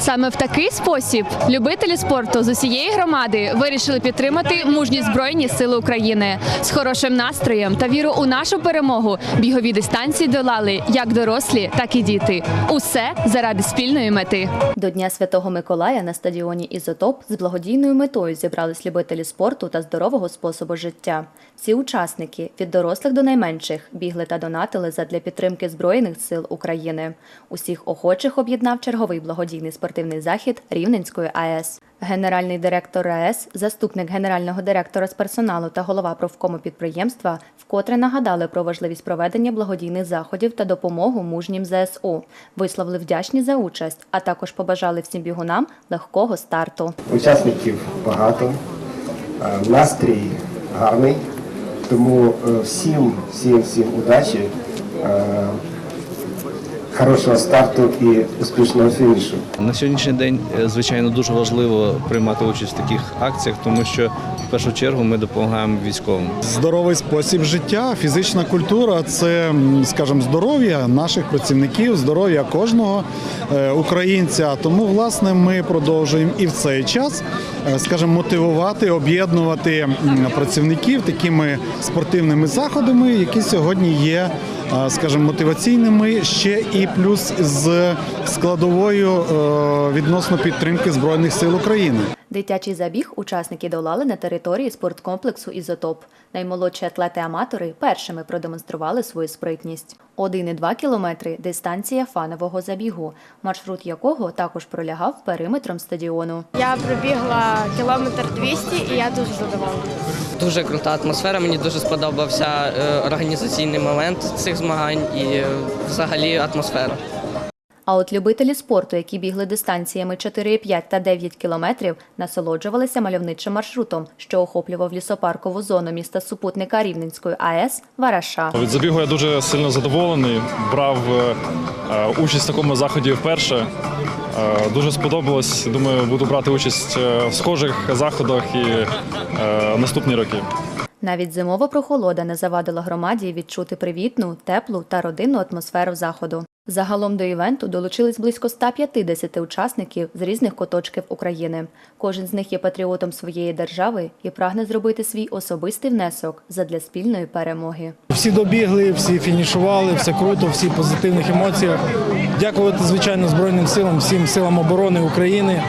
Саме в такий спосіб любителі спорту з усієї громади вирішили підтримати мужні збройні сили України з хорошим настроєм та віру у нашу перемогу. Бігові дистанції долали як дорослі, так і діти. Усе заради спільної мети. До Дня Святого Миколая на стадіоні Ізотоп з благодійною метою зібрались любителі спорту та здорового способу життя. Всі учасники від дорослих до найменших бігли та донатили задля підтримки збройних сил України. Усіх охочих об'єднав черговий благодійний спортивний захід Рівненської АЕС. Генеральний директор АЕС, заступник генерального директора з персоналу та голова профкому підприємства вкотре нагадали про важливість проведення благодійних заходів та допомогу мужнім ЗСУ, висловили вдячні за участь, а також побажали всім бігунам легкого старту. Учасників багато, е, настрій гарний, тому е, всім, всім, всім удачі, е, хорошого старту і успішного фінішу. На сьогоднішній день, е, звичайно, дуже важливо приймати участь в таких акціях, тому що в першу чергу ми допомагаємо військовим. Здоровий спосіб життя, фізична культура це, скажімо, здоров'я наших працівників, здоров'я кожного е, українця. Тому, власне, ми продовжуємо і в цей час, е, скажімо, мотивувати, об'єднувати працівників такими спортивними заходами, які сьогодні є. Скажімо, мотиваційними ще і плюс з складовою е, відносно підтримки збройних сил України. Дитячий забіг учасники долали на території спорткомплексу Ізотоп. Наймолодші атлети-аматори першими продемонстрували свою спритність. 1,2 кілометри – дистанція фанового забігу, маршрут якого також пролягав периметром стадіону. Я пробігла кілометр 200 і я дуже задоволена. Дуже крута атмосфера. Мені дуже сподобався е, організаційний момент цих змагань і е, взагалі атмосфера. А от любителі спорту, які бігли дистанціями 4,5 та 9 кілометрів, насолоджувалися мальовничим маршрутом, що охоплював лісопаркову зону міста супутника Рівненської АЕС Вараша. Від забігу я дуже сильно задоволений. Брав е, е, участь в такому заході вперше. Е, Дуже сподобалось. Думаю, буду брати участь в схожих заходах і наступні роки. Навіть зимова прохолода не завадила громаді відчути привітну, теплу та родинну атмосферу заходу. Загалом до івенту долучились близько 150 учасників з різних куточків України. Кожен з них є патріотом своєї держави і прагне зробити свій особистий внесок задля спільної перемоги. Всі добігли, всі фінішували, все круто, всі в позитивних емоціях. Дякувати, звичайно, Збройним силам, всім силам оборони України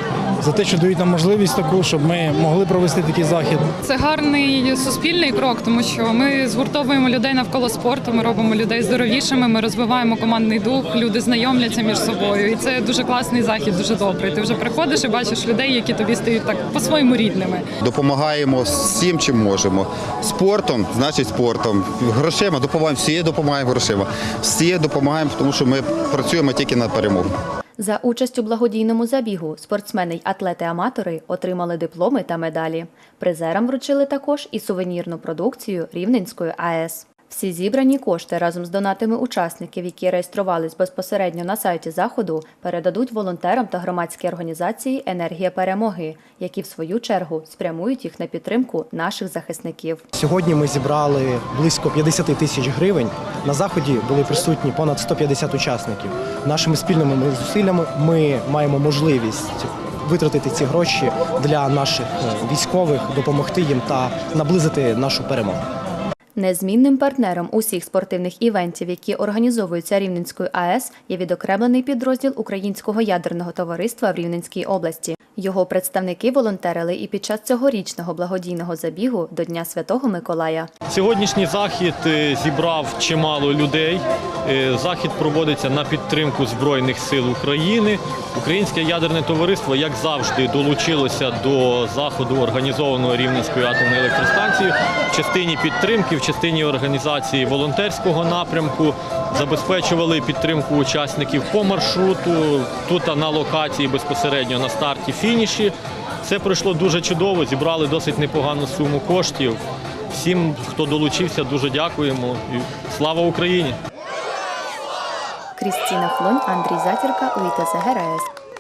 за те, що дають нам можливість таку, щоб ми могли провести такий захід. Це гарний суспільний крок, тому що ми згуртовуємо людей навколо спорту. Ми робимо людей здоровішими. Ми розвиваємо командний дух. Люди знайомляться між собою, і це дуже класний захід, дуже добрий. Ти вже приходиш і бачиш людей, які тобі стають так по-своєму рідними. Допомагаємо всім, чим можемо. Спортом, значить спортом. Грошима допомагаємо, всі допомагаємо грошима. Всі допомагаємо, тому що ми працюємо тільки на перемогу. За участь у благодійному забігу спортсмени й атлети-аматори отримали дипломи та медалі. Призерам вручили також і сувенірну продукцію Рівненської АЕС. Всі зібрані кошти разом з донатами учасників, які реєструвались безпосередньо на сайті заходу, передадуть волонтерам та громадській організації Енергія перемоги, які в свою чергу спрямують їх на підтримку наших захисників. Сьогодні ми зібрали близько 50 тисяч гривень. На заході були присутні понад 150 учасників. Нашими спільними зусиллями ми маємо можливість витратити ці гроші для наших е, військових, допомогти їм та наблизити нашу перемогу. Незмінним партнером усіх спортивних івентів, які організовуються Рівненською АЕС, є відокремлений підрозділ Українського ядерного товариства в Рівненській області. Його представники волонтерили і під час цьогорічного благодійного забігу до Дня Святого Миколая. Сьогоднішній захід е, зібрав чимало людей. Е, Захід проводиться на підтримку Збройних сил України. Українське ядерне товариство, як завжди, долучилося до заходу організованого Рівненською атомною електростанцією в частині підтримки, в частині організації волонтерського напрямку. Забезпечували підтримку учасників по маршруту, тут на локації безпосередньо на старті фініші. Все пройшло дуже чудово, зібрали досить непогану суму коштів. Всім, хто долучився, дуже дякуємо. І слава Україні! Крістіна Флонь, Андрій Затірка, УІТС ГРС.